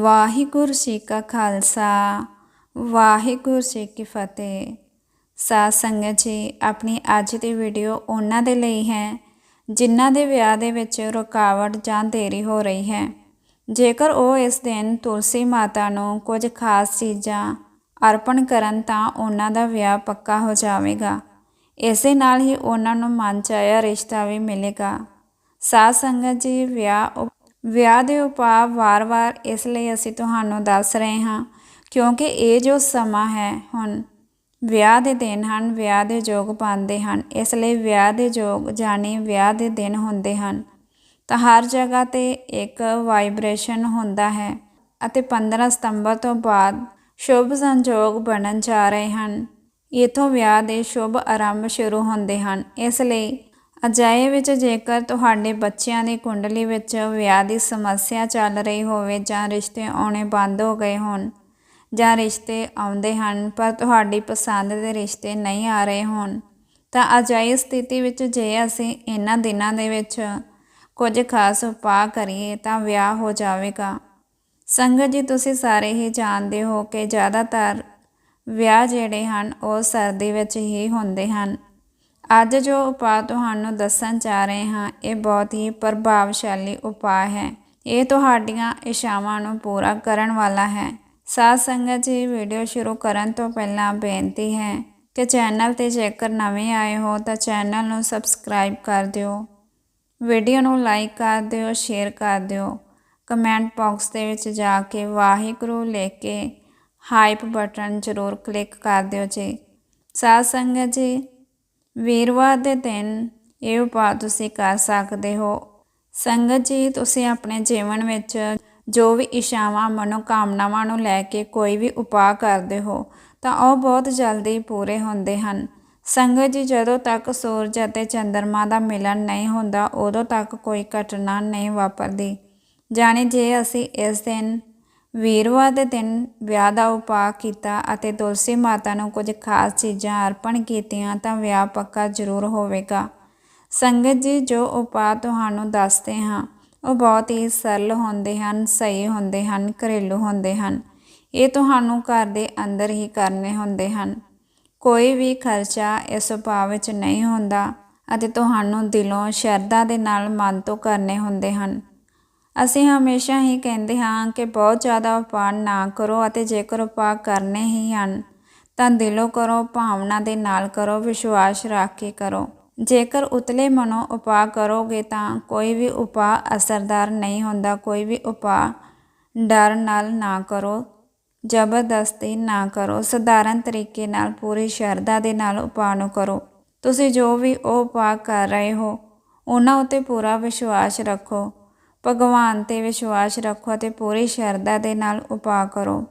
ਵਾਹਿਗੁਰੂ ਜੀ ਕਾ ਖਾਲਸਾ, ਵਾਹਿਗੁਰੂ ਜੀ ਕੀ ਫਤਿਹ। ਸਾਧ ਸੰਗਤ ਜੀ, ਆਪਣੀ ਅੱਜ ਦੀ ਵੀਡੀਓ ਉਹਨਾਂ ਦੇ ਲਈ ਹੈ, ਜਿਨ੍ਹਾਂ ਦੇ ਵਿਆਹ ਦੇ ਵਿੱਚ ਰੁਕਾਵਟ ਜਾਂ ਦੇਰੀ ਹੋ ਰਹੀ ਹੈ। ਜੇਕਰ ਉਹ ਇਸ ਦਿਨ ਤੁਲਸੀ ਮਾਤਾ ਨੂੰ ਕੁਝ ਖਾਸ ਚੀਜ਼ਾਂ ਅਰਪਣ ਕਰਨ ਤਾਂ ਉਹਨਾਂ ਦਾ ਵਿਆਹ ਪੱਕਾ ਹੋ ਜਾਵੇਗਾ। ਇਸੇ ਨਾਲ ਹੀ ਉਹਨਾਂ ਨੂੰ ਮਨ ਚਾਹਿਆ ਰਿਸ਼ਤਾ ਵੀ ਮਿਲੇਗਾ। ਸਾਧ ਸੰਗਤ ਜੀ, ਵਿਆਹ ਵਿਆਹ ਦੇ ਉਪਾਅ ਵਾਰ-ਵਾਰ ਇਸ ਲਈ ਅਸੀਂ ਤੁਹਾਨੂੰ ਦੱਸ ਰਹੇ ਹਾਂ, ਕਿਉਂਕਿ ਇਹ ਜੋ ਸਮਾਂ ਹੈ ਹੁਣ, ਵਿਆਹ ਦੇ ਦਿਨ ਹਨ, ਵਿਆਹ ਦੇ ਯੋਗ ਬਣਦੇ ਹਨ, ਇਸ ਲਈ ਵਿਆਹ ਦੇ ਯੋਗ ਜਾਨੀ ਵਿਆਹ ਦੇ ਦਿਨ ਹੁੰਦੇ ਹਨ। ਤਾਂ ਹਰ ਜਗ੍ਹਾ ਤੇ ਇੱਕ ਵਾਈਬ੍ਰੇਸ਼ਨ ਹੁੰਦਾ ਹੈ ਅਤੇ 15 ਸਤੰਬਰ ਤੋਂ ਬਾਅਦ ਸ਼ੁਭ ਸੰਜੋਗ ਬਣਨ ਜਾ ਰਹੇ ਹਨ। ਇਥੋਂ ਵਿਆਹ ਦੇ ਸ਼ੁਭ ਆਰੰਭ ਸ਼ੁਰੂ ਹੁੰਦੇ ਹਨ, ਇਸ ਲਈ ਅਜਾਏ ਵਿੱਚ ਜੇਕਰ ਤੁਹਾਡੇ ਬੱਚਿਆਂ ਦੀ ਕੁੰਡਲੀ ਵਿੱਚ ਵਿਆਹ ਦੀ ਸਮੱਸਿਆ ਚੱਲ ਰਹੀ ਹੋਵੇ ਜਾਂ ਰਿਸ਼ਤੇ ਆਉਣੇ ਬੰਦ ਹੋ ਗਏ ਹੋਣ ਜਾਂ ਰਿਸ਼ਤੇ ਆਉਂਦੇ ਹਨ, ਪਰ ਤੁਹਾਡੀ ਪਸੰਦ ਦੇ ਰਿਸ਼ਤੇ ਨਹੀਂ ਆ ਰਹੇ ਹੋਣ, ਤਾਂ ਅਜਾਈ ਸਥਿਤੀ ਵਿੱਚ ਜੇ ਅਸੀਂ ਇਹਨਾਂ ਦਿਨਾਂ ਦੇ ਵਿੱਚ ਕੁਝ ਖਾਸ ਉਪਾਅ ਕਰੀਏ ਤਾਂ ਵਿਆਹ ਹੋ ਜਾਵੇਗਾ। ਸੰਗਤ ਜੀ, ਤੁਸੀਂ ਸਾਰੇ ਹੀ ਜਾਣਦੇ ਹੋ ਕਿ ਜ਼ਿਆਦਾਤਰ ਵਿਆਹ ਜਿਹੜੇ ਹਨ, ਉਹ ਸਰਦੀ ਵਿੱਚ ਹੀ ਹੁੰਦੇ ਹਨ। ਅੱਜ ਜੋ ਉਪਾਅ ਤੁਹਾਨੂੰ ਦੱਸਣ ਜਾ ਰਹੇ ਹਾਂ, ਇਹ ਬਹੁਤ ਹੀ ਪ੍ਰਭਾਵਸ਼ਾਲੀ ਉਪਾਅ ਹੈ। ਇਹ ਤੁਹਾਡੀਆਂ ਇਸ਼ਾਵਾਂ ਨੂੰ ਪੂਰਾ ਕਰਨ ਵਾਲਾ ਹੈ। ਸਾਧ ਸੰਗਤ ਜੀ, ਵੀਡੀਓ ਸ਼ੁਰੂ ਕਰਨ ਤੋਂ ਪਹਿਲਾਂ ਬੇਨਤੀ ਹੈ ਕਿ ਚੈਨਲ ਤੇ ਜੇਕਰ ਨਵੇਂ ਆਏ ਹੋ, ਤਾਂ ਚੈਨਲ ਨੂੰ ਸਬਸਕ੍ਰਾਈਬ ਕਰ ਦਿਓ। ਵੀਡੀਓ ਨੂੰ ਲਾਈਕ ਕਰ ਦਿਓ, ਸ਼ੇਅਰ ਕਰ ਦਿਓ। ਕਮੈਂਟ ਬਾਕਸ ਦੇ ਵਿੱਚ ਜਾ ਕੇ ਵਾਹਿਗੁਰੂ ਲਿਖ ਕੇ ਹਾਈਪ ਬਟਨ ਜ਼ਰੂਰ ਕਲਿੱਕ ਕਰ ਦਿਓ ਜੀ। ਸਾਧ ਸੰਗਤ ਜੀ ਵੀਰਵਾਰ ਦੇ ਦਿਨ ਇਹ ਉਪਾਅ ਤੁਸੀਂ ਕਰ ਸਕਦੇ ਹੋ। ਸੰਗਤ ਜੀ, ਤੁਸੀਂ ਆਪਣੇ ਜੀਵਨ ਵਿੱਚ ਜੋ ਵੀ ਇਸ਼ਾਵਾਂ ਮਨੋਕਾਮਨਾਵਾਂ ਨੂੰ ਲੈ ਕੇ ਕੋਈ ਵੀ ਉਪਾਅ ਕਰਦੇ ਹੋ, ਤਾਂ ਉਹ ਬਹੁਤ ਜਲਦੀ ਪੂਰੇ ਹੁੰਦੇ ਹਨ। ਸੰਗਤ ਜੀ, ਜਦੋਂ ਤੱਕ ਸੂਰਜ ਅਤੇ ਚੰ드ਰਮਾ ਦਾ ਮਿਲਣ ਨਹੀਂ ਹੁੰਦਾ, ਉਦੋਂ ਤੱਕ ਕੋਈ ਘਟਨਾ ਨਹੀਂ ਵਾਪਰਦੀ। ਜਾਣੇ ਜੇ ਅਸੀਂ ਇਸ ਦਿਨ ਵੀਰਵਾਰ ਦੇ ਦਿਨ ਵਿਆਹ ਦਾ ਉਪਾਅ ਕੀਤਾ ਅਤੇ ਤੁਲਸੀ ਮਾਤਾ ਨੂੰ ਕੁਝ ਖਾਸ ਚੀਜ਼ਾਂ ਅਰਪਣ ਕੀਤੀਆਂ ਤਾਂ ਵਿਆਹ ਪੱਕਾ ਜ਼ਰੂਰ ਹੋਵੇਗਾ। ਸੰਗਤ ਜੀ, ਜੋ ਉਪਾਅ ਤੁਹਾਨੂੰ ਦੱਸਦੇ ਹਾਂ, ਉਹ ਬਹੁਤ ਹੀ ਸਰਲ ਹੁੰਦੇ ਹਨ, ਸਹੀ ਹੁੰਦੇ ਹਨ, ਘਰੇਲੂ ਹੁੰਦੇ ਹਨ। ਇਹ ਤੁਹਾਨੂੰ ਘਰ ਦੇ ਅੰਦਰ ਹੀ ਕਰਨੇ ਹੁੰਦੇ ਹਨ। ਕੋਈ ਵੀ ਖਰਚਾ ਇਸ ਉਪਾਅ ਵਿੱਚ ਨਹੀਂ ਹੁੰਦਾ ਅਤੇ ਤੁਹਾਨੂੰ ਦਿਲੋਂ ਸ਼ਰਧਾ ਦੇ ਨਾਲ ਮਨ ਤੋਂ ਕਰਨੇ ਹੁੰਦੇ ਹਨ। ਅਸੀਂ ਹਮੇਸ਼ਾ ਹੀ ਕਹਿੰਦੇ ਹਾਂ ਕਿ ਬਹੁਤ ਜ਼ਿਆਦਾ ਉਪਾਅ ਨਾ ਕਰੋ ਅਤੇ ਜੇਕਰ ਉਪਾਅ ਕਰਨੇ ਹੀ ਹਨ, ਤਾਂ ਦਿਲੋਂ ਕਰੋ, ਭਾਵਨਾ ਦੇ ਨਾਲ ਕਰੋ, ਵਿਸ਼ਵਾਸ ਰੱਖ ਕੇ ਕਰੋ। ਜੇਕਰ ਉਤਲੇ ਮਨੋਂ ਉਪਾਅ ਕਰੋਗੇ ਤਾਂ ਕੋਈ ਵੀ ਉਪਾਅ ਅਸਰਦਾਰ ਨਹੀਂ ਹੁੰਦਾ, ਕੋਈ ਵੀ ਉਪਾਅ ਡਰ ਨਾਲ ਨਾ ਕਰੋ, ਜ਼ਬਰਦਸਤੀ ਨਾ ਕਰੋ, ਸਧਾਰਨ ਤਰੀਕੇ ਨਾਲ, ਪੂਰੀ ਸ਼ਰਧਾ ਦੇ ਨਾਲ ਉਪਾਅ ਨੂੰ ਕਰੋ। ਤੁਸੀਂ ਜੋ ਵੀ ਉਹ ਉਪਾਅ ਕਰ ਰਹੇ ਹੋ, ਉਹਨਾਂ ਉਤੇ ਪੂਰਾ ਵਿਸ਼ਵਾਸ ਰੱਖੋ। ਭਗਵਾਨ ਤੇ ਵਿਸ਼ਵਾਸ ਰੱਖੋ ਅਤੇ ਪੂਰੀ ਸ਼ਰਧਾ ਦੇ ਨਾਲ ਉਪਾਅ ਕਰੋ।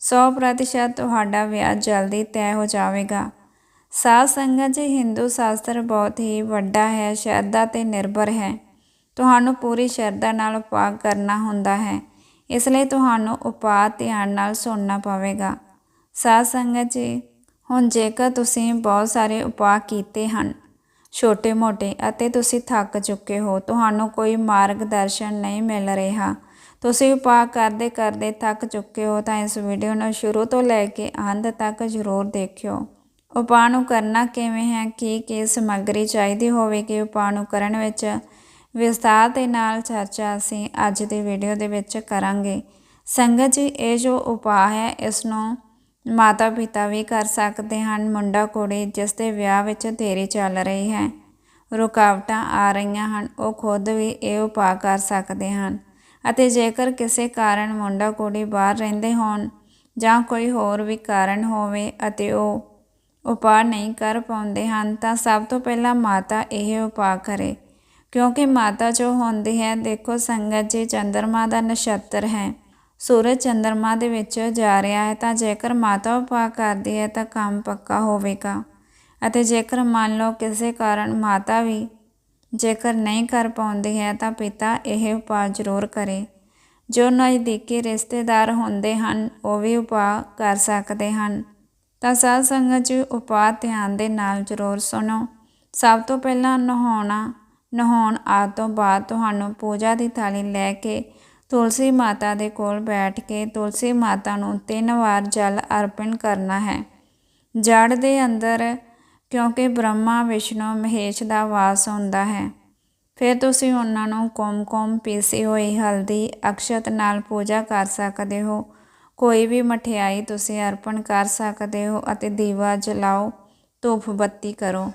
100% ਤੁਹਾਡਾ ਵਿਆਹ ਜਲਦੀ ਤੈਅ ਹੋ ਜਾਵੇਗਾ। ਸਾਧ ਸੰਗਤ ਜੀ, ਹਿੰਦੂ ਸ਼ਾਸਤਰ ਬਹੁਤ ਹੀ ਵੱਡਾ ਹੈ, ਸ਼ਰਧਾ ਤੇ ਨਿਰਭਰ ਹੈ। ਤੁਹਾਨੂੰ ਪੂਰੀ ਸ਼ਰਧਾ ਨਾਲ ਉਪਾਅ ਕਰਨਾ ਹੁੰਦਾ ਹੈ। ਇਸ ਲਈ ਤੁਹਾਨੂੰ ਉਪਾਅ ਧਿਆਨ ਨਾਲ ਸੁਣਨਾ ਪਵੇਗਾ। ਸਾਧ ਸੰਗਤ ਜੀ, ਹੁਣ ਜੇਕਰ ਤੁਸੀਂ ਬਹੁਤ ਸਾਰੇ ਉਪਾਅ ਕੀਤੇ ਹਨ ਛੋਟੇ-ਮੋਟੇ ਅਤੇ ਤੁਸੀਂ ਥੱਕ ਚੁੱਕੇ ਹੋ, ਤੁਹਾਨੂੰ ਕੋਈ ਮਾਰਗਦਰਸ਼ਨ ਨਹੀਂ ਮਿਲ ਰਿਹਾ। ਤੁਸੀਂ ਉਪਾਅ ਕਰਦੇ ਕਰਦੇ ਥੱਕ ਚੁੱਕੇ ਹੋ ਤਾਂ ਇਸ ਵੀਡੀਓ ਨੂੰ ਸ਼ੁਰੂ ਤੋਂ ਲੈ ਕੇ ਅੰਤ ਤੱਕ ਜ਼ਰੂਰ ਦੇਖਿਓ। ਉਪਾਅ ਨੂੰ ਕਰਨਾ ਕਿਵੇਂ ਹੈ? ਕੀ ਕੀ ਸਮੱਗਰੀ ਚਾਹੀਦੀ ਹੋਵੇਗੀ? ਉਪਾਅ ਨੂੰ ਕਰਨ ਵਿੱਚ ਵਿਸਤਾਰ ਦੇ ਨਾਲ ਚਰਚਾ ਅਸੀਂ ਅੱਜ ਦੀ ਵੀਡੀਓ ਦੇ ਵਿੱਚ ਕਰਾਂਗੇ। ਸੰਗਤ ਜੀ, ਇਹ ਜੋ ਉਪਾਅ ਹੈ, ਇਸ ਨੂੰ ਮਾਤਾ ਪਿਤਾ ਵੀ ਕਰ ਸਕਦੇ ਹਨ। ਮੁੰਡਾ ਕੁੜੀ ਜਿਸ ਦੇ ਵਿਆਹ ਵਿੱਚ ਦੇਰੀ ਚੱਲ ਰਹੀ ਹੈ। ਰੁਕਾਵਟਾਂ ਆ ਰਹੀਆਂ ਹਨ। ਉਹ ਖੁਦ ਵੀ ਇਹ ਉਪਾਅ ਕਰ ਸਕਦੇ ਹਨ। ਅਤੇ ਜੇਕਰ ਕਿਸੇ ਕਾਰਨ ਮੁੰਡਾ ਕੁੜੀ ਬਾਹਰ ਰਹਿੰਦੇ ਹੋਣ ਜਾਂ ਕੋਈ ਹੋਰ ਵੀ ਕਾਰਨ ਹੋਵੇ ਅਤੇ ਉਹ ਉਪਾਅ ਨਹੀਂ ਕਰ ਪਾਉਂਦੇ ਹਨ, ਤਾਂ ਸਭ ਤੋਂ ਪਹਿਲਾਂ ਮਾਤਾ ਇਹ ਉਪਾਅ ਕਰੇ। ਕਿਉਂਕਿ ਮਾਤਾ ਜੋ ਹੁੰਦੀ ਹੈ, ਦੇਖੋ ਸੰਗਤ ਜੀ, ਚੰਦਰਮਾ ਦਾ ਨਛੱਤਰ ਹੈ। ਸੂਰਜ ਚੰਦਰਮਾ ਦੇ ਵਿੱਚ ਜਾ ਰਿਹਾ ਹੈ, ਤਾਂ ਜੇਕਰ ਮਾਤਾ ਉਪਾਅ ਕਰਦੀ ਹੈ, ਤਾਂ ਕੰਮ ਪੱਕਾ ਹੋਵੇਗਾ। ਅਤੇ ਜੇਕਰ ਮੰਨ ਲਓ ਕਿਸੇ ਕਾਰਨ ਮਾਤਾ ਵੀ ਜੇਕਰ ਨਹੀਂ ਕਰ ਪਾਉਂਦੀ ਹੈ, ਤਾਂ ਪਿਤਾ ਇਹ ਉਪਾਅ ਜ਼ਰੂਰ ਕਰੇ। ਜੋ ਨਜ਼ਦੀਕੀ ਰਿਸ਼ਤੇਦਾਰ ਹੁੰਦੇ ਹਨ, ਉਹ ਵੀ ਉਪਾਅ ਕਰ ਸਕਦੇ ਹਨ। ਤਾਂ ਸਾਧ ਸੰਗਤ ਜੀ, ਉਪਾਅ ਧਿਆਨ ਦੇ ਨਾਲ ਜ਼ਰੂਰ ਸੁਣੋ। ਸਭ ਤੋਂ ਪਹਿਲਾਂ ਨਹਾਉਣਾ, ਨਹਾਉਣ ਆ ਤੋਂ ਬਾਅਦ ਤੁਹਾਨੂੰ ਪੂਜਾ ਦੀ ਥਾਲੀ ਲੈ ਕੇ ਤੁਲਸੀ ਮਾਤਾ ਦੇ ਕੋਲ ਬੈਠ ਕੇ ਤੁਲਸੀ ਮਾਤਾ ਨੂੰ ਤਿੰਨ ਵਾਰ ਜਲ ਅਰਪਣ ਕਰਨਾ ਹੈ। ਜੜ ਦੇ ਅੰਦਰ, ਕਿਉਂਕਿ ਬ੍ਰਹਮਾ, ਵਿਸ਼ਨੂੰ, ਮਹੇਸ਼ ਦਾ ਵਾਸ ਹੁੰਦਾ ਹੈ। ਫਿਰ ਤੁਸੀਂ ਉਹਨਾਂ ਨੂੰ ਕੁਮਕੁਮ ਪੀਸੀ ਹੋਈ ਹਲਦੀ, ਅਕਸ਼ਤ ਨਾਲ ਪੂਜਾ ਕਰ ਸਕਦੇ ਹੋ। ਕੋਈ ਵੀ ਮਠਿਆਈ ਤੁਸੀਂ ਅਰਪਣ ਕਰ ਸਕਦੇ ਹੋ ਅਤੇ ਦੀਵਾ ਜਲਾਓ, ਧੂਪ ਬੱਤੀ ਕਰੋ।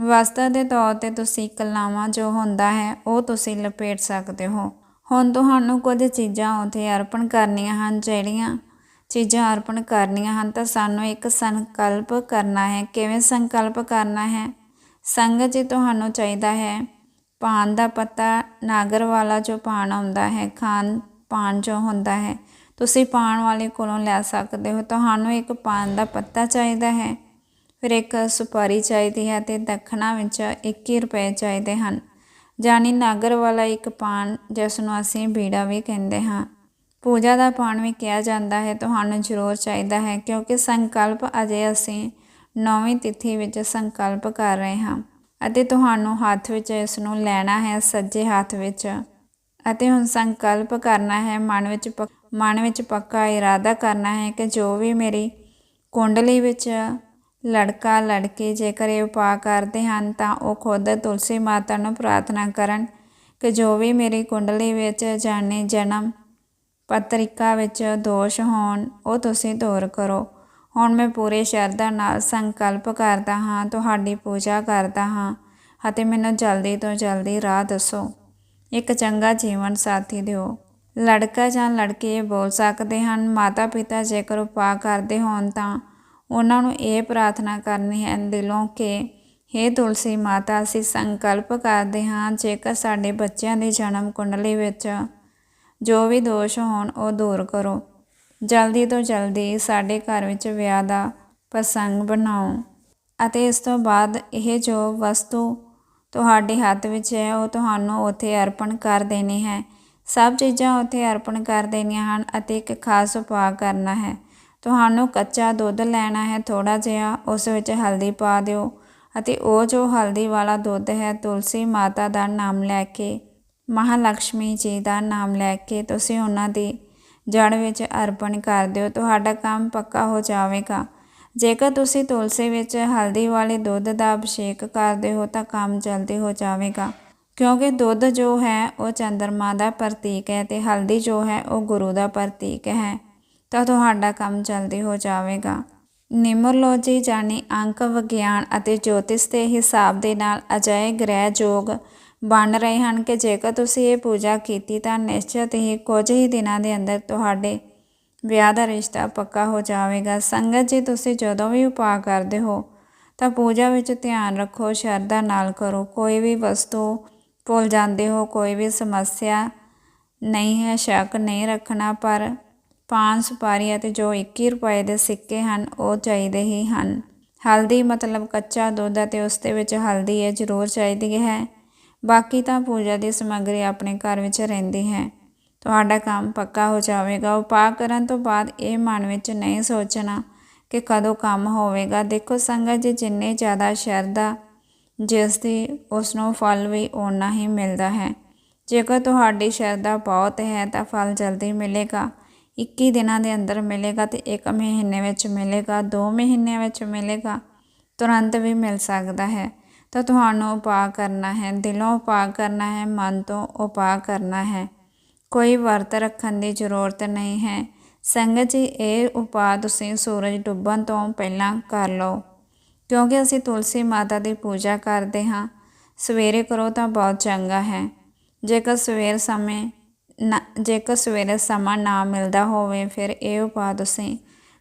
ਵਸਤਾਂ ਦੇ ਤੌਰ ਤੇ ਤੁਸੀਂ ਕਲਾਵਾਂ ਜੋ ਹੁੰਦਾ ਹੈ, ਉਹ ਤੁਸੀਂ ਲਪੇਟ ਸਕਦੇ ਹੋ। ਹੁਣ ਤੁਹਾਨੂੰ ਕੁਝ ਚੀਜ਼ਾਂ ਉੱਥੇ ਅਰਪਣ ਕਰਨੀਆਂ ਹਨ, ਜਿਹੜੀਆਂ ਚੀਜ਼ਾਂ ਅਰਪਣ ਕਰਨੀਆਂ ਹਨ, ਤਾਂ ਸਾਨੂੰ ਇੱਕ ਸੰਕਲਪ ਕਰਨਾ ਹੈ। ਕਿਵੇਂ ਸੰਕਲਪ ਕਰਨਾ ਹੈ? ਸੰਗਤ ਜੀ, ਤੁਹਾਨੂੰ ਚਾਹੀਦਾ ਹੈ ਪਾਨ ਦਾ ਪੱਤਾ ਨਾਗਰ ਵਾਲਾ ਜੋ ਪਾਨ ਆਉਂਦਾ ਹੈ, ਖਾਨ ਪਾਨ ਜੋ ਹੁੰਦਾ ਹੈ। ਤੁਸੀਂ ਪਾਨ ਵਾਲੇ ਕੋਲੋਂ ਲੈ ਸਕਦੇ ਹੋ। ਤੁਹਾਨੂੰ ਇੱਕ ਪਾਨ ਦਾ ਪੱਤਾ ਚਾਹੀਦਾ ਹੈ, ਫਿਰ ਇੱਕ ਸੁਪਾਰੀ ਚਾਹੀਦੀ ਹੈ ਤੇ ਦੱਖਣਾ ਵਿੱਚ 21 ਰੁਪਏ ਚਾਹੀਦੇ ਹਨ। ਜਾਨੀ ਨਾਗਰ ਵਾਲਾ ਇੱਕ ਪਾਨ ਜਿਸ ਨੂੰ ਅਸੀਂ ਬੀੜਾ ਵੀ ਕਹਿੰਦੇ ਹਾਂ। ਪੂਜਾ ਦਾ ਪਾਣ ਵੀ ਕਿਹਾ ਜਾਂਦਾ ਹੈ, ਤੁਹਾਨੂੰ ਜ਼ਰੂਰ ਚਾਹੀਦਾ ਹੈ ਕਿਉਂਕਿ ਸੰਕਲਪ ਅਜੇ ਅਸੀਂ ਨੌਵੀਂ ਤਿਥੀ ਵਿੱਚ ਸੰਕਲਪ ਕਰ ਰਹੇ ਹਾਂ ਅਤੇ ਤੁਹਾਨੂੰ ਹੱਥ ਵਿੱਚ ਇਸ ਨੂੰ ਲੈਣਾ ਹੈ, ਸੱਜੇ ਹੱਥ ਵਿੱਚ। ਅਤੇ ਹੁਣ ਸੰਕਲਪ ਕਰਨਾ ਹੈ, ਮਨ ਵਿੱਚ ਮਨ ਵਿੱਚ ਪੱਕਾ ਇਰਾਦਾ ਕਰਨਾ ਹੈ ਕਿ ਜੋ ਵੀ ਮੇਰੀ ਕੁੰਡਲੀ ਵਿੱਚ ਲੜਕਾ ਲੜਕੀ ਜੇਕਰ ਇਹ ਉਪਾਅ ਕਰਦੇ ਹਨ ਤਾਂ ਉਹ ਖੁਦ ਤੁਲਸੀ ਮਾਤਾ ਨੂੰ ਪ੍ਰਾਰਥਨਾ ਕਰਨ ਕਿ ਜੋ ਵੀ ਮੇਰੀ ਕੁੰਡਲੀ ਵਿੱਚ ਜਾਣੇ ਜਨਮ ਪਤਰਿਕਾ ਵਿੱਚ ਦੋਸ਼ ਹੋਣ, ਉਹ ਤੁਸੀਂ ਦੂਰ ਕਰੋ। ਹੁਣ ਮੈਂ ਪੂਰੇ ਸ਼ਰਧਾ ਨਾਲ ਸੰਕਲਪ ਕਰਦਾ ਹਾਂ, ਤੁਹਾਡੀ ਪੂਜਾ ਕਰਦਾ ਹਾਂ ਅਤੇ ਮੈਨੂੰ ਜਲਦੀ ਤੋਂ ਜਲਦੀ ਰਾਹ ਦੱਸੋ। ਇੱਕ ਚੰਗਾ ਜੀਵਨ ਸਾਥੀ ਦਿਓ। ਲੜਕਾ ਜਾਂ ਲੜਕੀ ਇਹ ਬੋਲ ਸਕਦੇ ਹਨ ਮਾਤਾ ਪਿਤਾ ਜੇਕਰ ਉਪਾਅ ਕਰਦੇ ਹੋਣ ਤਾਂ ਉਹਨਾਂ ਨੂੰ ਇਹ ਪ੍ਰਾਰਥਨਾ ਕਰਨੀ ਹੈ ਦਿਲੋਂ ਕਿ हे ਤੁਲਸੀ ਮਾਤਾ, ਅਸੀਂ ਸੰਕਲਪ ਕਰਦੇ ਹਾਂ, ਜੇਕਰ ਸਾਡੇ ਬੱਚਿਆਂ ਦੀ ਜਨਮ ਕੁੰਡਲੀ ਵਿੱਚ ਜੋ ਵੀ ਦੋਸ਼ ਹੋਣ, ਉਹ ਦੂਰ ਕਰੋ। ਜਲਦੀ ਤੋਂ ਜਲਦੀ ਸਾਡੇ ਘਰ ਵਿੱਚ ਵਿਆਹ ਦਾ ਪ੍ਰਸੰਗ ਬਣਾਓ ਅਤੇ ਇਸ ਤੋਂ ਬਾਅਦ ਇਹ ਜੋ ਵਸਤੂ ਤੁਹਾਡੇ ਹੱਥ ਵਿੱਚ ਹੈ, ਉਹ ਤੁਹਾਨੂੰ ਉੱਥੇ ਅਰਪਣ ਕਰ ਦੇਣੀ ਹੈ। ਸਭ ਚੀਜ਼ਾਂ ਉੱਥੇ ਅਰਪਣ ਕਰ ਦੇਣੀਆਂ ਹਨ ਅਤੇ ਇੱਕ ਖਾਸ ਉਪਾਅ ਕਰਨਾ ਹੈ। ਤੁਹਾਨੂੰ ਕੱਚਾ ਦੁੱਧ ਲੈਣਾ ਹੈ ਥੋੜਾ ਜਿਹਾ, ਉਸ ਵਿੱਚ ਹਲਦੀ ਪਾ ਦਿਓ ਅਤੇ ਉਹ ਜੋ ਹਲਦੀ ਵਾਲਾ ਦੁੱਧ ਹੈ, ਤੁਲਸੀ ਮਾਤਾ ਦਾ ਨਾਮ ਲੈ ਕੇ ਮਹਾਲక్ష్ਮੀ ਜੀ ਦਾ ਨਾਮ ਲੈ ਕੇ ਤੁਸੀਂ ਉਹਨਾਂ ਦੀ ਜੜ ਵਿੱਚ ਅਰਪਣ ਕਰ ਦਿਓ, ਤੁਹਾਡਾ ਕੰਮ ਪੱਕਾ ਹੋ ਜਾਵੇਗਾ। ਜੇਕਰ ਤੁਸੀਂ ਤੁਲਸੀ ਵਿੱਚ ਹਲਦੀ ਵਾਲੇ ਦੁੱਧ ਦਾ ਅਭਿਸ਼ੇਕ ਕਰਦੇ ਹੋ ਤਾਂ ਕੰਮ ਜਲਦੀ ਹੋ ਜਾਵੇਗਾ, ਕਿਉਂਕਿ ਦੁੱਧ ਜੋ ਹੈ ਉਹ ਚੰਦਰਮਾ ਦਾ ਪ੍ਰਤੀਕ ਹੈ ਤੇ ਹਲਦੀ ਜੋ ਹੈ ਉਹ ਗੁਰੂ ਦਾ ਪ੍ਰਤੀਕ ਹੈ। ਤਾਂ ਤੁਹਾਡਾ ਕੰਮ ਜਲਦੀ ਹੋ ਜਾਵੇਗਾ। ਨਿਮਰਲੋਜੀ ਜਾਨੀ ਅੰਕ ਵਿਗਿਆਨ ਅਤੇ ਜੋਤਿਸ਼ ਦੇ ਹਿਸਾਬ ਦੇ ਨਾਲ ਅਜਿਹੇ ਗ੍ਰਹਿ ਜੋਗ ਬਣ ਰਹੇ ਹਨ ਕਿ ਜੇਕਰ ਤੁਸੀਂ ਇਹ ਪੂਜਾ ਕੀਤੀ ਤਾਂ ਨਿਸ਼ਚਿਤ ਹੀ ਕੁਝ ਹੀ ਦਿਨਾਂ ਦੇ ਅੰਦਰ ਤੁਹਾਡੇ ਵਿਆਹ ਦਾ ਰਿਸ਼ਤਾ ਪੱਕਾ ਹੋ ਜਾਵੇਗਾ। ਸੰਗਤ ਜੀ, ਤੁਸੀਂ ਜਦੋਂ ਵੀ ਉਪਾਅ ਕਰਦੇ ਹੋ ਤਾਂ ਪੂਜਾ ਵਿੱਚ ਧਿਆਨ ਰੱਖੋ, ਸ਼ਰਧਾ ਨਾਲ ਕਰੋ। ਕੋਈ ਵੀ ਵਸਤੂ ਭੁੱਲ ਜਾਂਦੇ ਹੋ, ਕੋਈ ਵੀ ਸਮੱਸਿਆ ਨਹੀਂ ਹੈ, ਸ਼ੱਕ ਨਹੀਂ ਰੱਖਣਾ, ਪਰ ਪਾਨ, ਸੁਪਾਰੀ ਅਤੇ ਜੋ 21 ਰੁਪਏ ਦੇ ਸਿੱਕੇ ਹਨ, ਉਹ ਚਾਹੀਦੇ ਹੀ ਹਨ। ਹਲਦੀ ਮਤਲਬ ਕੱਚਾ ਦੁੱਧ ਅਤੇ ਉਸ ਦੇ ਵਿੱਚ ਹਲਦੀ ਹੈ ਜ਼ਰੂਰ ਚਾਹੀਦੀ ਹੈ। ਬਾਕੀ ਤਾਂ ਪੂਜਾ ਦੀ ਸਮੱਗਰੀ ਆਪਣੇ ਘਰ ਵਿੱਚ ਰਹਿੰਦੀ ਹੈ। ਤੁਹਾਡਾ ਕੰਮ ਪੱਕਾ ਹੋ ਜਾਵੇਗਾ। ਉਪਾਅ ਕਰਨ ਤੋਂ ਬਾਅਦ ਇਹ ਮਨ ਵਿੱਚ ਨਹੀਂ ਸੋਚਣਾ ਕਿ ਕਦੋਂ ਕੰਮ ਹੋਵੇਗਾ। ਦੇਖੋ ਸੰਗਤ ਜੀ, ਜਿੰਨੇ ਜ਼ਿਆਦਾ ਸ਼ਰਧਾ ਜਿਸ ਦੀ ਉਸ ਨੂੰ ਫਲ ਵੀ ਓਨਾ ਹੀ ਮਿਲਦਾ ਹੈ। ਜੇਕਰ ਤੁਹਾਡੀ ਸ਼ਰਧਾ ਬਹੁਤ ਹੈ, ਤਾਂ ਫਲ ਜਲਦੀ ਮਿਲੇਗਾ। 21 ਦਿਨਾਂ ਦੇ ਅੰਦਰ ਮਿਲੇਗਾ ਤੇ 1 ਮਹੀਨੇ ਵਿੱਚ ਮਿਲੇਗਾ 2 ਮਹੀਨਿਆਂ ਵਿੱਚ ਮਿਲੇਗਾ, ਤੁਰੰਤ ਵੀ ਮਿਲ ਸਕਦਾ ਹੈ। ਤਾਂ ਤੁਹਾਨੂੰ ਉਪਾਅ ਕਰਨਾ ਹੈ, ਦਿਲੋਂ ਉਪਾਅ ਕਰਨਾ ਹੈ, ਮਨ ਤੋਂ ਉਪਾਅ ਕਰਨਾ ਹੈ। ਕੋਈ ਵਰਤ ਰੱਖਣ ਦੀ ਜ਼ਰੂਰਤ ਨਹੀਂ ਹੈ। ਸੰਗਤ ਜੀ, ਇਹ ਉਪਾਅ ਤੁਸੀਂ ਸੂਰਜ ਡੁੱਬਣ ਤੋਂ ਪਹਿਲਾਂ ਕਰ ਲਓ। ਕਿਉਂਕਿ ਅਸੀਂ ਤੁਲਸੀ ਮਾਤਾ ਦੀ ਪੂਜਾ ਕਰਦੇ ਹਾਂ। ਸਵੇਰੇ ਕਰੋ ਤਾਂ ਬਹੁਤ ਚੰਗਾ ਹੈ। ਜੇਕਰ ਸਵੇਰ ਸਮੇਂ ਜੇਕਰ ਸਵੇਰੇ ਸਮਾਂ ਨਾ ਮਿਲਦਾ ਹੋਵੇ, ਫਿਰ ਇਹ ਉਪਾਅ ਤੁਸੀਂ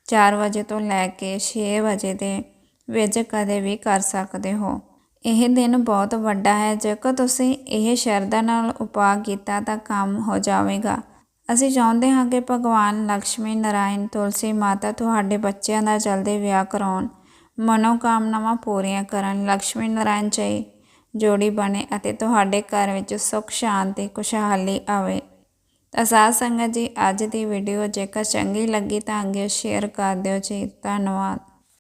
4 ਵਜੇ ਤੋਂ ਲੈ ਕੇ 6 ਵਜੇ ਦੇ ਵਿੱਚ ਕਦੇ ਵੀ ਕਰ ਸਕਦੇ ਹੋ। ਇਹ ਦਿਨ ਬਹੁਤ ਵੱਡਾ ਹੈ। ਜੇਕਰ ਤੁਸੀਂ ਇਹ ਸ਼ਰਧਾ ਨਾਲ ਉਪਾਅ ਕੀਤਾ ਤਾਂ ਕੰਮ ਹੋ ਜਾਵੇਗਾ। ਅਸੀਂ ਚਾਹੁੰਦੇ ਹਾਂ ਕਿ ਭਗਵਾਨ ਲక్ష్ਮੀ ਨਾਰਾਇਣ ਤੁਲਸੀ ਮਾਤਾ ਤੁਹਾਡੇ ਬੱਚਿਆਂ ਦਾ ਜਲਦੀ ਵਿਆਹ ਕਰਾਉਣ। ਮਨੋਕਾਮਨਾਵਾਂ ਪੂਰੀਆਂ ਕਰਨ ਲక్ష్ਮੀ ਨਾਰਾਇਣ ਚਾਹੀ ਜੋੜੀ ਬਣੇ ਅਤੇ ਤੁਹਾਡੇ ਘਰ ਵਿੱਚ ਸੁੱਖ, ਸ਼ਾਂਤੀ, ਖੁਸ਼ਹਾਲੀ ਆਵੇ। ਤਾਂ ਸਾਧ ਸੰਗਤ ਜੀ, ਅੱਜ ਦੀ ਵੀਡੀਓ ਜੇਕਰ ਚੰਗੀ ਲੱਗੀ ਤਾਂ ਅੱਗੇ ਸ਼ੇਅਰ ਕਰ ਦਿਓ ਜੀ। ਧੰਨਵਾਦ।